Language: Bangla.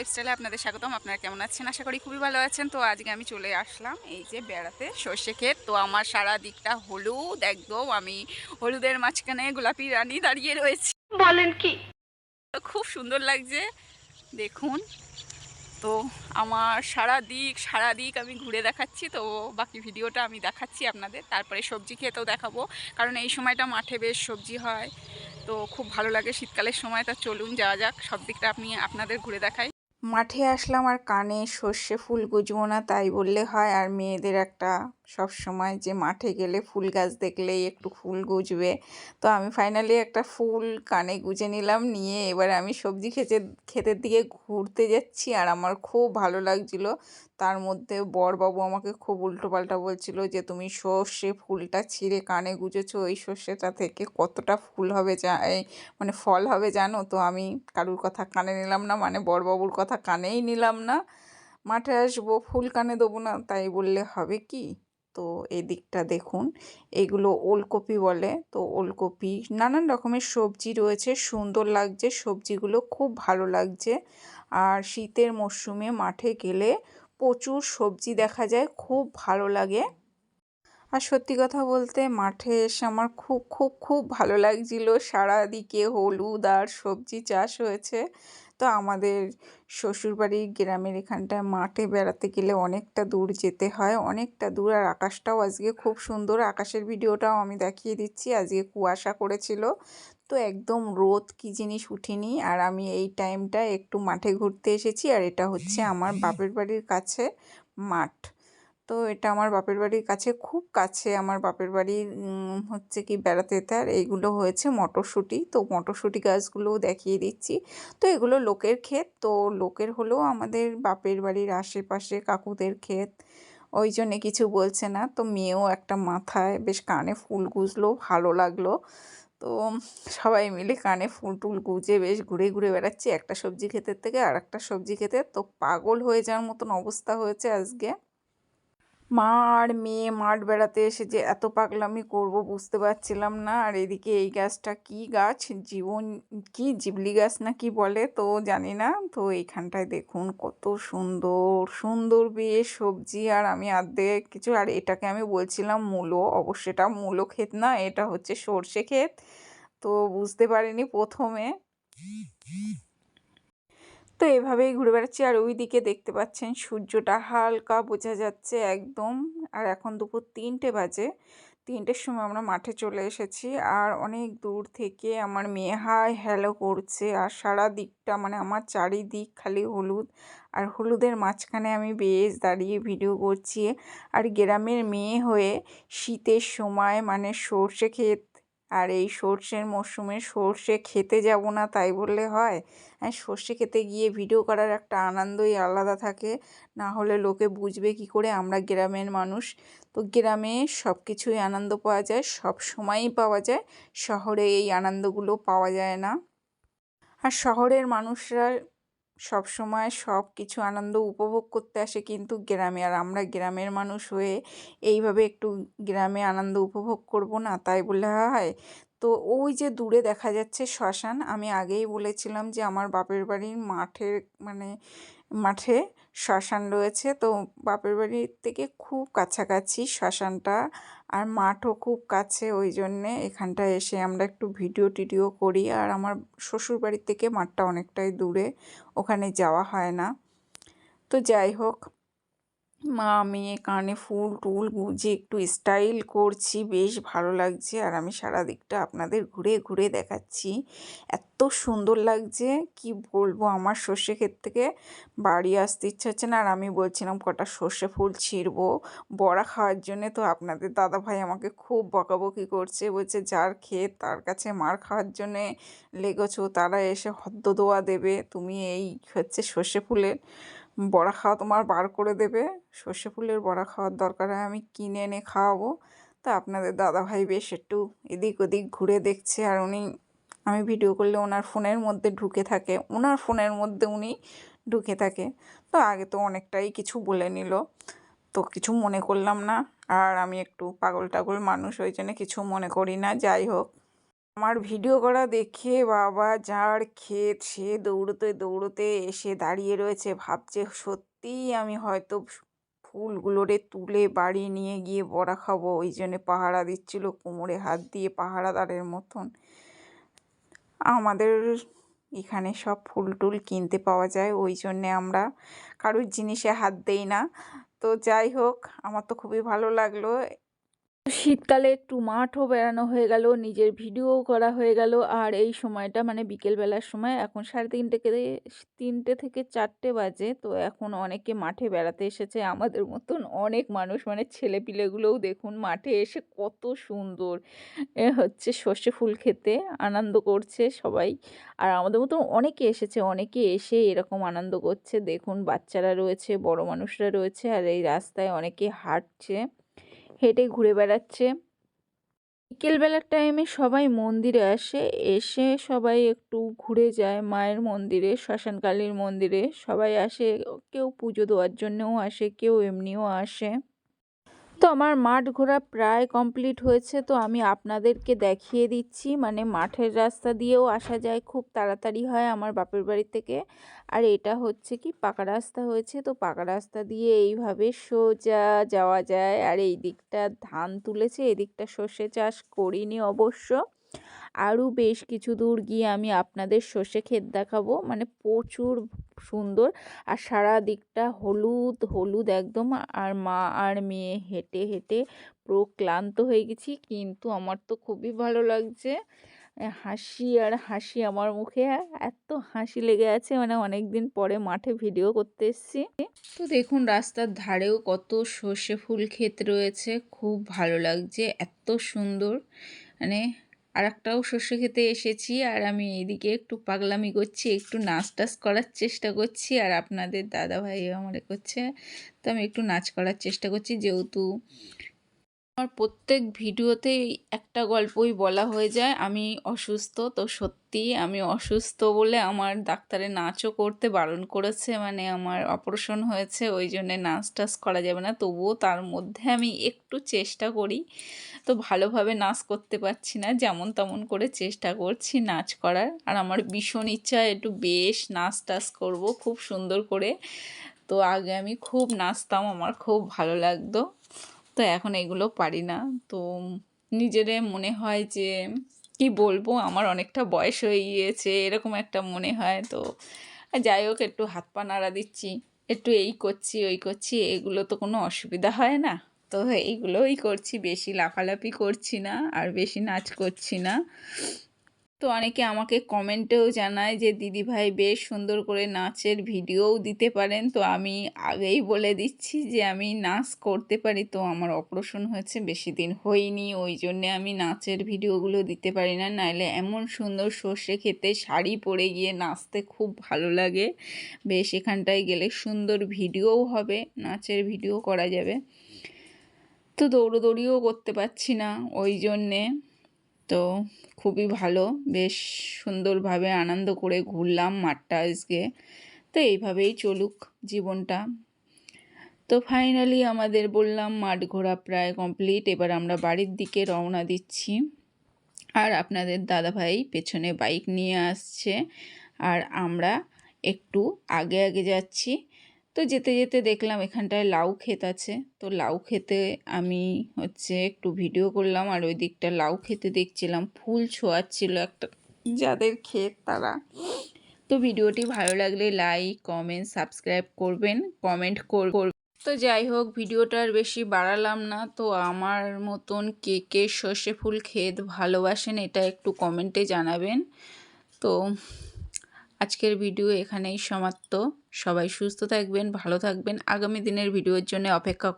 লাইফস্টাইলে আপনাদের স্বাগতম। আপনারা কেমন আছেন? আশা করি খুবই ভালো আছেন। তো আজকে আমি চলে আসলাম এই যে বেড়াতে সর্ষে ক্ষেত। তো আমার সারা দিকটা হলুদ একদম। আমি হলুদের মাঝখানে গোলাপি রানী দাঁড়িয়ে রয়েছি। বলেন কি? খুব সুন্দর লাগছে। দেখুন। তো আমার সারা দিক সারা দিক আমি ঘুরে দেখাচ্ছি। তো বাকি ভিডিওটা আমি দেখাচ্ছি আপনাদের। তারপরে সবজি খেতেও দেখাবো। কারণ এই সময়টা মাঠে বেশ সবজি হয়। তো খুব ভালো লাগে শীতকালের সময় তা চলুন যাওয়া যাক। সব দিকটা আপনি আপনাদের ঘুরে দেখাই। মাঠে আসলাম আর কানে সর্ষে ফুল গুজবো না তাই বললে হয় আর মেয়েদের একটা সব সময় যে মাঠে গেলে ফুল গাছ দেখলেই একটু ফুল গুজবে। তো আমি ফাইনালি একটা ফুল কানে গুজে নিলাম, নিয়ে এবার আমি সবজি খেতে ক্ষেতের দিকে ঘুরতে যাচ্ছি আর আমার খুব ভালো লাগছিল। তার মধ্যে বরবাবু আমাকে খুব উল্টোপাল্টা বলছিল যে, তুমি সর্ষে ফুলটা ছিঁড়ে কানে গুজেছো ওই সর্ষেটা থেকে কতটা ফুল হবে যা মানে ফল হবে জানো? তো আমি কারুর কথা কানে নিলাম না মানে বরবাবুর কথা কানেই নিলাম না। মাঠে আসব, ফুল কানে দেবো না, তাই বললে হবে কি? তো এই দিকটা দেখুন। এগুলো ওলকপি বলে। তো ওলকপি নানান রকমের সবজি রয়েছে। সুন্দর লাগছে। সবজিগুলো খুব ভালো লাগছে। আর শীতের মরশুমে মাঠে গেলে প্রচুর সবজি দেখা যায়। খুব ভালো লাগে। আর সত্যি কথা বলতে মাঠে এসে আমার খুব খুব খুব ভালো লাগছিল। সারা দিকে হলুদ আর সবজি চাষ হয়েছে। তো আমাদের শ্বশুরবাড়ি গ্রামের এখানটায় মাঠে বেড়াতে গেলে অনেকটা দূর যেতে হয়, অনেকটা দূর। আর আকাশটাও আজকে খুব সুন্দর। আকাশের ভিডিওটাও আমি দেখিয়ে দিচ্ছি। আজকে কুয়াশা করেছিল তো একদম রোদ কি জিনিস উঠিনি। আর আমি এই টাইমটা একটু মাঠে ঘুরতে এসেছি। আর এটা হচ্ছে আমার বাপের বাড়ির কাছে মাঠ। তো এটা আমার বাপের বাড়ির কাছে, খুব কাছে আমার বাপের বাড়ির হচ্ছে কি বেড়াতে যেতে আর এইগুলো হয়েছে মটরশুঁটি। তো মটরশুঁটি গাছগুলোও দেখিয়ে দিচ্ছি। তো এগুলো লোকের ক্ষেত, তো লোকের হলেও আমাদের বাপের বাড়ির আশেপাশে কাকুদের ক্ষেত, ওই জন্যে কিছু বলছে না। তো মেয়েও একটা মাথায় বেশ কানে ফুল গুজলো, ভালো লাগল। তো সবাই মিলে কানে ফুল টুল গুজে বেশ ঘুরে ঘুরে বেড়াচ্ছি একটা সবজি ক্ষেতের থেকে আর একটা সবজি খেতে তো পাগল হয়ে যাওয়ার মতন অবস্থা হয়েছে আজকে। মা আর মেয়ে মাঠ বেড়াতে এসে যে এত পাগলামি করব বুঝতে পারছিলাম না। আর এদিকে এই গাছটা কি গাছ? জীবন কি জিবলি গাছ না কি বলে তো জানি না। তো এইখানটায় দেখুন কত সুন্দর সুন্দর বেশ সবজি। আর আমি আর্ধেক কিছু, আর এটাকে আমি বলছিলাম মূলো। অবশ্য এটা মূলো ক্ষেত না, এটা হচ্ছে সর্ষে ক্ষেত। তো বুঝতে পারিনি প্রথমে। তো এভাবেই ঘুরে বেড়াচ্ছি। আর ওই দিকে দেখতে পাচ্ছেন সূর্যটা হালকা বোঝা যাচ্ছে একদম। আর এখন দুপুর তিনটে বাজে। তিনটের সময় আমরা মাঠে চলে এসেছি। আর অনেক দূর থেকে আমার মেয়ে, হাই, হ্যালো করছে। আর সারা দিকটা মানে আমার চারিদিক খালি হলুদ। আর হলুদের মাঝখানে আমি বেশ দাঁড়িয়ে ভিডিও করছি। আর গ্রামের মেয়ে হয়ে শীতের সময় মানে সর্ষে ক্ষেত আর এই সর্ষের মরশুমে সর্ষে খেতে যাব না তাই বললে হয়। হ্যাঁ সর্ষে খেতে গিয়ে ভিডিও করার একটা আনন্দই আলাদা থাকে। না হলে লোকে বুঝবে কি করে আমরা গ্রামের মানুষ। তো গ্রামে সব কিছুই আনন্দ পাওয়া যায়, সব সময়ই পাওয়া যায়। শহরে এই আনন্দগুলো পাওয়া যায় না। আর শহরের মানুষরা সব সময় সব কিছু আনন্দ উপভোগ করতে আসে কিন্তু গ্রামে। আর আমরা গ্রামের মানুষ হয়ে এইভাবে একটু গ্রামে আনন্দ উপভোগ করব না, তাই বলে হয়। তো ওই যে দূরে দেখা যাচ্ছে শ্মশান, আমি আগেই বলেছিলাম যে আমার বাপের বাড়ির মাঠের মানে মাঠে শ্মশান রয়েছে। তো বাপের বাড়ির থেকে খুব কাছাকাছি শ্মশানটা আর মাঠও খুব কাছে, ওই জন্যে এখানটায় এসে আমরা একটু ভিডিও টিডিও করি। আর আমার শ্বশুর বাড়ির থেকে মাঠটা অনেকটাই দূরে, ওখানে যাওয়া হয় না। তো যাই হোক মা, মেয়ে, কানে ফুল, টুল, গুঁজে একটু স্টাইল করছি, বেশ ভালো লাগছে। আর আমি সারা দিকটা আপনাদের ঘুরে ঘুরে দেখাচ্ছি। এত সুন্দর লাগছে, কি বলব, আমার সর্ষে ক্ষেত থেকে বাড়ি আসতে ইচ্ছা হচ্ছে না। আর আমি বলছিলাম, কটা সর্ষে ফুল ছিঁড়বো বড়া খাওয়ার জন্যে। তো আপনাদের দাদা ভাই আমাকে খুব বকাবকি করছে, বলছে, যার ক্ষেত তার কাছে মার খাওয়ার জন্যে লেগেছো, তারা এসে হদ্দ দোয়া দেবে। তুমি এই হচ্ছে সর্ষে ফুলের বড়া খাওয়া তোমার বার করে দেবে। সর্ষে ফুলের বড়া খাওয়ার দরকার হয়, আমি কিনে এনে খাওয়াবো। তা আপনাদের দাদাভাই বেশ একটু এদিক ওদিক ঘুরে দেখছে আর উনি, আমি ভিডিও করলে ওনার ফোনের মধ্যে ঢুকে থাকে। ওনার ফোনের মধ্যে উনি ঢুকে থাকে। তো আগে তো অনেকটাই কিছু বলে নিল। তো কিছু মনে করলাম না। আর আমি একটু পাগল টাগল মানুষ, ওই জন্য কিছু মনে করি না। যাই হোক। আমার ভিডিও করা দেখে বাবা যার ক্ষেত সে দৌড়তে দৌড়তে এসে দাঁড়িয়ে রয়েছে। ভাবছে সত্যিই আমি হয়তো ফুলগুলোরে তুলে বাড়ি নিয়ে গিয়ে বড়া খাব। ওই জন্যে পাহারা দিচ্ছিল কোমরে হাত দিয়ে পাহারাদারের মতন। আমাদের এখানে সব ফুল টুল কিনতে পাওয়া যায়। ওই জন্যে আমরা কারোর জিনিসে হাত দেই না। তো যাই হোক, আমার তো খুবই ভালো লাগল। শীতকালে একটু মাঠও বেড়ানো হয়ে গেল, নিজের ভিডিও করা হয়ে গেল। আর এই সময়টা মানে বিকেলবেলার সময় এখন সাড়ে তিনটে তিনটে থেকে চারটে বাজে। তো এখন অনেকে মাঠে বেড়াতে এসেছে। আমাদের মতন অনেক মানুষ মানে ছেলেপিলেগুলোও দেখুন মাঠে এসে কত সুন্দর। এ হচ্ছে সর্ষে ফুল খেতে আনন্দ করছে সবাই। আর আমাদের মতন অনেকে এসেছে, অনেকে এসে এরকম আনন্দ করছে। দেখুন বাচ্চারা রয়েছে, বড় মানুষরা রয়েছে। আর এই রাস্তায় অনেকে হাঁটছে। হেঁটে ঘুরে বেড়াচ্ছে। বিকেলবেলার টাইমে সবাই মন্দিরে আসে, এসে সবাই একটু ঘুরে যায়। মায়ের মন্দিরে, শ্মশানকালীর মন্দিরে সবাই আসে। কেউ পুজো দেওয়ার জন্যও আসে, কেউ এমনিও আসে। তো আমার মাঠ ঘোরা প্রায় কমপ্লিট হয়েছে, তো আমি আপনাদেরকে দেখিয়ে দিচ্ছি। মানে মাঠের রাস্তা দিয়েও আসা যায়, খুব তাড়াতাড়ি হয় আমার বাপের বাড়ি থেকে। আর এটা হচ্ছে কি, পাকা রাস্তা হয়েছে, তো পাকা রাস্তা দিয়ে এইভাবে সোজা যাওয়া যায়। আর এই দিকটা ধান তুলেছে, এদিকটা সর্ষে চাষ করিনি অবশ্য। আরও বেশ কিছু দূর গিয়ে আমি আপনাদের সর্ষে ক্ষেত দেখাবো। মানে প্রচুর সুন্দর আর সারা দিকটা হলুদ হলুদ একদম। আর মা আর মেয়ে হেঁটে হেঁটে পুরো ক্লান্ত হয়ে গেছি। কিন্তু আমার তো খুবই ভালো লাগছে। হাসি আর হাসি আমার মুখে। এত হাসি লেগে আছে। মানে অনেক দিন পরে মাঠে ভিডিও করতে এসেছি। তো দেখুন, রাস্তার ধারেও কত সর্ষে ফুল ক্ষেত রয়েছে। খুব ভালো লাগছে। এত সুন্দর। মানে আর একটাও শস্য খেতে এসেছি, আর আমি এইদিকে একটু পাগলামি করছি, একটু নাচ টাচ করার চেষ্টা করছি, আর আপনাদের দাদা ভাই আমার করছে, তো আমি একটু নাচ করার চেষ্টা করছি, যেহেতু আমার প্রত্যেক ভিডিওতেই একটা গল্পই বলা হয়ে যায়। আমি অসুস্থ, তো সত্যি আমি অসুস্থ বলে আমার ডাক্তারে নাচও করতে বারণ করেছে মানে আমার অপারেশন হয়েছে, ওই জন্যে নাচ টাচ করা যাবে না। তবুও তার মধ্যে আমি একটু চেষ্টা করি, তো ভালোভাবে নাচ করতে পারছি না, যেমন তেমন করে চেষ্টা করছি নাচ করার। আর আমার ভীষণ ইচ্ছা একটু বেশ নাচ টাচ করব, খুব সুন্দর করে। তো আগে আমি খুব নাচতাম, আমার খুব ভালো লাগতো। তো এখন এগুলো পারি না। তো নিজেরে মনে হয় যে, কি বলব? আমার অনেকটা বয়স হয়ে গিয়েছে, এরকম একটা মনে হয়। তো যাই হোক, একটু হাত পা নাড়া দিচ্ছি, একটু এই করছি, ওই করছি, এগুলো তো কোনো অসুবিধা হয় না। তো এইগুলোই করছি, বেশি লাফালাফি করছি না, আর বেশি নাচ করছি না। তো অনেকে আমাকে কমেন্টেও জানায় যে দিদিভাই বেশ সুন্দর করে নাচের ভিডিওও দিতে পারেন। তো আমি আগেই বলে দিচ্ছি যে, আমি নাচ করতে পারি। তো আমার অপারেশন হয়েছে, বেশি দিন হয়নি। ওই জন্যে আমি নাচের ভিডিওগুলো দিতে পারি না। নাইলে এমন সুন্দর সর্ষে খেতে শাড়ি পরে গিয়ে নাচতে খুব ভালো লাগে। বেশ, এখানটায় গেলে সুন্দর ভিডিওও হবে, নাচের ভিডিও করা যাবে। তো দৌড়োদৌড়িও করতে পারছি না। ওই জন্যে তো খুবই ভালো। বেশ সুন্দরভাবে আনন্দ করে ঘুরলাম মাঠটা আজকে। তো এইভাবেই চলুক জীবনটা। তো ফাইনালি আমাদের বললাম মাঠ ঘোরা প্রায় কমপ্লিট এবার আমরা বাড়ির দিকে রওনা দিচ্ছি। আর আপনাদের দাদাভাই পেছনে বাইক নিয়ে আসছে। আর আমরা একটু আগে আগে যাচ্ছি। তো যেতে যেতে দেখলাম এখানটায় লাউ ক্ষেত আছে। তো লাউ খেতে আমি হচ্ছে একটু ভিডিও করলাম আর ওই দিকটা লাউ খেতে দেখছিলাম। ফুল ছোঁয়াচ্ছিল একটা, যাদের ক্ষেত তারা। তো ভিডিওটি ভালো লাগলে লাইক, কমেন্ট, সাবস্ক্রাইব করবেন, কমেন্ট করবেন তো যাই হোক ভিডিওটার বেশি বাড়ালাম না। তো আমার মতন কে কে সর্ষে ফুল ক্ষেত ভালোবাসেন এটা একটু কমেন্টে জানাবেন। তো আজকের ভিডিও এখানেই সমাপ্ত। সবাই সুস্থ থাকবেন ভালো থাকবেন। আগামী দিনের ভিডিওর জন্য অপেক্ষা